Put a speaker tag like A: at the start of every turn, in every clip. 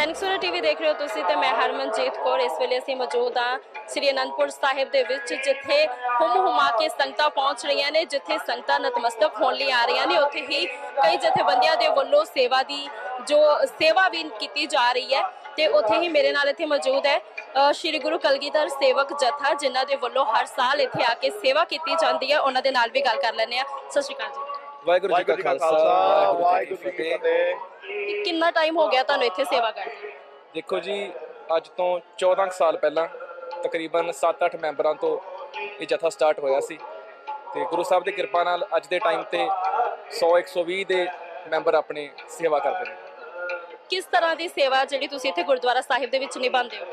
A: ਦੈਨਿਕਸੂਰਾ TV ਦੇਖ ਰਹੇ ਹੋ ਤੁਸੀਂ ਤੇ ਮੈਂ ਹਰਮਨਜੀਤ ਕੌਰ। ਇਸ ਵੇਲੇ ਅਸੀਂ ਮੌਜੂਦ ਹਾਂ ਸ੍ਰੀ ਅਨੰਦਪੁਰ ਸਾਹਿਬ ਦੇ ਵਿੱਚ, ਜਿੱਥੇ ਹੁਮ ਹੁਮਾ ਕੇ ਸੰਗਤਾਂ ਪਹੁੰਚ ਰਹੀਆਂ ਨੇ, ਜਿੱਥੇ ਸੰਗਤਾਂ ਨਤਮਸਤਕ ਹੋਣ ਲਈ ਆ ਰਹੀਆਂ ਨੇ। ਉੱਥੇ ਹੀ ਕਈ ਜਥੇਬੰਦੀਆਂ ਦੇ ਵੱਲੋਂ ਸੇਵਾ ਦੀ, ਜੋ ਸੇਵਾ ਵੀ ਕੀਤੀ ਜਾ ਰਹੀ ਹੈ ਤੇ ਉੱਥੇ ਹੀ ਮੇਰੇ ਨਾਲ ਇੱਥੇ ਮੌਜੂਦ ਹੈ ਸ਼੍ਰੀ ਗੁਰੂ ਕਲਗੀਧਰ ਸੇਵਕ ਜਥਾ, ਜਿਨ੍ਹਾਂ ਦੇ ਵੱਲੋਂ ਹਰ ਸਾਲ ਇੱਥੇ ਆ ਕੇ ਸੇਵਾ ਕੀਤੀ ਜਾਂਦੀ ਹੈ। ਉਹਨਾਂ ਦੇ ਨਾਲ ਵੀ ਗੱਲ ਕਰ ਲੈਂਦੇ ਆ ਸਤਿ ਸ਼੍ਰੀ ਅਕਾਲ ਜੀ।
B: ਵਾਹਿਗੁਰੂ ਜੀ ਕਾ ਖਾਲਸਾ ਵਾਹਿਗੁਰੂ ਜੀ ਕੀ ਫਤਿਹ।
A: ਕਿੰਨਾ ਟਾਈਮ ਹੋ ਗਿਆ ਤੁਹਾਨੂੰ ਇੱਥੇ ਸੇਵਾ ਕਰਦੇ
B: ਦੇਖੋ ਜੀ ਅੱਜ ਤੋਂ 14 ਕੁ ਸਾਲ ਪਹਿਲਾਂ ਤਕਰੀਬਨ 7-8 ਮੈਂਬਰਾਂ ਤੋਂ ਇਹ ਜਥਾ ਸਟਾਰਟ ਹੋਇਆ ਸੀ। ਤੇ ਗੁਰੂ ਸਾਹਿਬ ਦੀ ਕਿਰਪਾ ਨਾਲ ਅੱਜ ਦੇ ਟਾਈਮ ਤੇ 100-120 ਦੇ ਮੈਂਬਰ ਆਪਣੇ ਸੇਵਾ ਕਰਦੇ ਨੇ।
A: ਕਿਸ ਤਰ੍ਹਾਂ ਦੀ ਸੇਵਾ ਜਿਹੜੀ ਤੁਸੀਂ ਇੱਥੇ ਗੁਰਦੁਆਰਾ ਸਾਹਿਬ ਦੇ ਵਿੱਚ ਨਿਭਾਉਂਦੇ ਹੋ?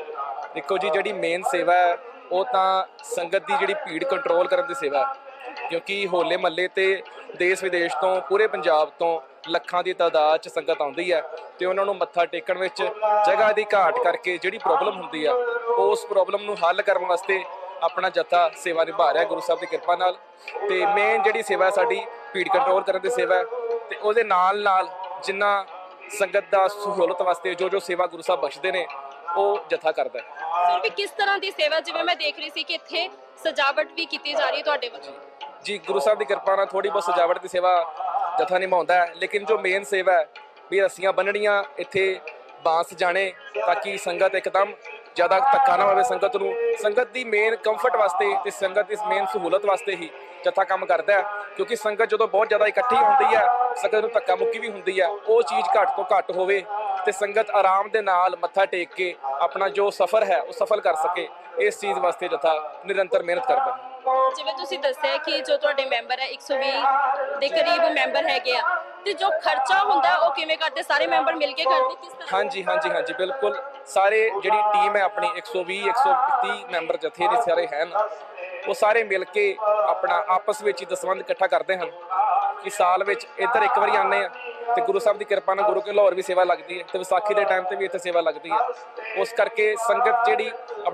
B: ਦੇਖੋ ਜੀ ਜਿਹੜੀ ਮੇਨ ਸੇਵਾ ਹੈ ਉਹ ਤਾਂ ਸੰਗਤ ਦੀ ਜਿਹੜੀ ਭੀੜ ਕੰਟਰੋਲ ਕਰਨ ਦੀ ਸੇਵਾ ਹੈ। ਕਿਉਂਕਿ ਹੋਲੇ ਮੱਲੇ ਤੇ ਦੇਸ਼ ਵਿਦੇਸ਼ ਤੋਂ, ਪੂਰੇ ਪੰਜਾਬ ਤੋਂ ਲੱਖਾਂ ਦੀ ਤਾਦਾਦ 'ਚ ਸੰਗਤ ਆਉਂਦੀ ਹੈ ਤੇ ਉਹਨਾਂ ਨੂੰ ਮੱਥਾ ਟੇਕਣ ਵਿੱਚ ਜਗ੍ਹਾ ਦੀ ਘਾਟ ਕਰਕੇ ਜਿਹੜੀ ਪ੍ਰੋਬਲਮ ਹੁੰਦੀ ਆ, ਉਸ ਪ੍ਰੋਬਲਮ ਨੂੰ ਹੱਲ ਕਰਨ ਵਾਸਤੇ ਆਪਣਾ ਜੱਥਾ ਸੇਵਾ ਨਿਭਾ ਰਿਹਾ ਗੁਰੂ ਸਾਹਿਬ ਦੀ ਕਿਰਪਾ ਨਾਲ ਤੇ ਮੇਨ ਜਿਹੜੀ ਸੇਵਾ ਸਾਡੀ, ਭੀੜ ਕੰਟਰੋਲ ਕਰਨ ਦੀ ਸੇਵਾ ਹੈ ਤੇ ਉਹਦੇ ਨਾਲ ਨਾਲ ਜਿੰਨਾ ਸੰਗਤ ਦਾ ਸਹੂਲਤ ਵਾਸਤੇ ਜੋ ਜੋ ਸੇਵਾ ਗੁਰੂ ਸਾਹਿਬ ਬਖਸ਼ਦੇ ਨੇ, ਉਹ ਜਥਾ ਕਰਦਾ ਹੈ।
A: ਫਿਰ ਵੀ ਕਿਸ ਤਰ੍ਹਾਂ ਦੀ ਸੇਵਾ, ਜਿਵੇਂ ਮੈਂ ਦੇਖ ਰਹੀ ਸੀ ਕਿ ਇੱਥੇ ਸਜਾਵਟ ਵੀ ਕੀਤੀ ਜਾ ਰਹੀ ਹੈ ਤੁਹਾਡੇ ਵੱਲੋਂ?
B: ਜੀ, ਗੁਰੂ ਸਾਹਿਬ ਦੀ ਕਿਰਪਾ ਨਾਲ ਥੋੜੀ ਬਹੁਤ ਸਜਾਵਟ ਦੀ ਸੇਵਾ ਜਥਾ ਨਿਭਾਉਂਦਾ ਹੈ। ਲੇਕਿਨ ਜੋ ਮੇਨ ਸੇਵਾ ਹੈ, ਵੀ ਰੱਸੀਆਂ ਬੰਨਣੀਆਂ, ਇੱਥੇ ਬਾਂਸ ਜਾਣੇ ਤਾਂ ਕਿ ਸੰਗਤ ਇੱਕਦਮ ਜ਼ਿਆਦਾ ਧੱਕਾ ਨਾ ਹੋਵੇ ਸੰਗਤ ਨੂੰ। ਸੰਗਤ ਦੀ ਮੇਨ ਕੰਫਰਟ ਵਾਸਤੇ ਤੇ ਸੰਗਤ ਦੀ ਮੇਨ ਸਹੂਲਤ ਵਾਸਤੇ ਹੀ ਜਥਾ ਕੰਮ ਕਰਦਾ ਹੈ। ਕਿਉਂਕਿ ਸੰਗਤ ਜਦੋਂ ਬਹੁਤ ਜ਼ਿਆਦਾ ਇਕੱਠੀ ਹੁੰਦੀ ਹੈ, ਸੰਗਤ ਨੂੰ ਧੱਕਾ ਮੁੱਕੀ ਵੀ ਹੁੰਦੀ ਹੈ, ਉਹ ਚੀਜ਼ ਘੱਟ ਤੋਂ ਘੱਟ ਹੋਵੇ ਤੇ ਸੰਗਤ ਆਰਾਮ ਦੇ ਨਾਲ ਮੱਥਾ ਟੇਕ ਕੇ ਆਪਣਾ ਜੋ ਸਫ਼ਰ ਹੈ, ਉਹ ਸਫਲ ਕਰ ਸਕੇ। ਇਸ ਚੀਜ਼ ਵਾਸਤੇ ਜਥਾ ਨਿਰੰਤਰ ਮਿਹਨਤ ਕਰਦਾ ਹੈ।
A: ਜਿਵੇਂ ਤੁਸੀਂ ਦੱਸਿਆ ਕਿ ਜੋ ਤੁਹਾਡੇ ਮੈਂਬਰ ਹੈ 120 ਦੇ ਕਰੀਬ ਮੈਂਬਰ ਹੈਗੇ ਆ, ਤੇ ਜੋ ਖਰਚਾ ਹੁੰਦਾ, ਉਹ ਕਿਵੇਂ ਕਰਦੇ? ਸਾਰੇ ਮੈਂਬਰ ਮਿਲ ਕੇ ਕਰਦੇ? ਕਿਸ ਤਰ੍ਹਾਂ?
B: ਹਾਂਜੀ ਹਾਂਜੀ ਹਾਂਜੀ, ਬਿਲਕੁਲ। ਸਾਰੇ ਜਿਹੜੀ ਟੀਮ ਹੈ ਆਪਣੀ 120 130 ਮੈਂਬਰ ਜਥੇ ਦੇ ਸਾਰੇ ਹਨ, ਉਹ ਸਾਰੇ ਮਿਲ ਕੇ ਆਪਣਾ ਆਪਸ ਵਿੱਚ ਹੀ ਦਸਵੰਧ ਇਕੱਠਾ ਕਰਦੇ ਹਨ ਕਿ ਸਾਲ ਵਿੱਚ ਇੱਧਰ ਇੱਕ ਵਾਰੀ ਆਉਂਦੇ ਆ ਤੇ ਗੁਰੂ ਸਾਹਿਬ ਦੀ ਕਿਰਪਾ ਨਾਲ ਗੁਰੂ ਕੇ ਲਾਹੌਰ ਵੀ ਸੇਵਾ ਲੱਗਦੀ ਹੈ ਤੇ ਵਿਸਾਖੀ ਦੇ ਟਾਈਮ ਤੇ ਵੀ ਇੱਥੇ ਸੇਵਾ ਲੱਗਦੀ ਹੈ। ਉਸ ਕਰਕੇ ਸੰਗਤ ਜਿਹੜੀ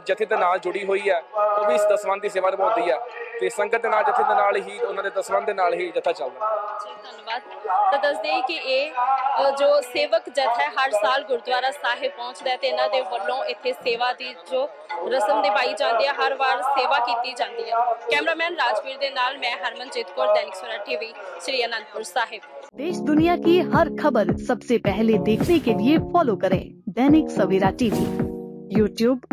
B: ਜਥੇ ਦੇ ਨਾਲ ਜੁੜੀ ਹੋਈ ਹੈ ਉਹ ਵੀ ਇਸ ਦਸਵੰਧ ਦੀ ਸੇਵਾ ਨਿਭਾਉਂਦੀ ਹੈ ਤੇ ਸੰਗਤ ਦੇ ਨਾਲ ਜਥੇ ਦੇ ਨਾਲ ਹੀ ਉਹਨਾਂ ਦੇ ਦਸਵੰਧ ਦੇ ਨਾਲ ਹੀ ਜਥਾ ਚੱਲਦਾ ਹੈ
A: ਜੀ ਧੰਨਵਾਦ ਤਾਂ ਦੱਸਦੇ ਹੀ ਕਿ ਇਹ ਅ, ਜੋ ਸੇਵਕ ਜਥਾ ਹੈ ਹਰ ਸਾਲ ਗੁਰਦੁਆਰਾ ਸਾਹਿਬ ਪਹੁੰਚਦਾ ਹੈ ਤੇ ਇਹਨਾਂ ਦੇ ਵੱਲੋਂ ਇੱਥੇ ਸੇਵਾ ਦੀ ਜੋ ਰਸਮ ਨਿਭਾਈ ਜਾਂਦੀ ਹੈ ਹਰ ਵਾਰ ਸੇਵਾ ਕੀਤੀ ਜਾਂਦੀ ਹੈ ਕੈਮਰਾਮੈਨ ਰਾਜਵੀਰ ਦੇ ਨਾਲ ਮੈਂ ਹਰਮਨਜੀਤ ਕੌਰ ਦੈਨਿਕ ਸਵੇਰਾ ਟੀਵੀ ਸ੍ਰੀ ਅਨੰਦਪੁਰ ਸਾਹਿਬ
C: देश दुनिया की हर खबर सबसे पहले देखने के लिए फॉलो करें दैनिक सवेरा टीवी यूट्यूब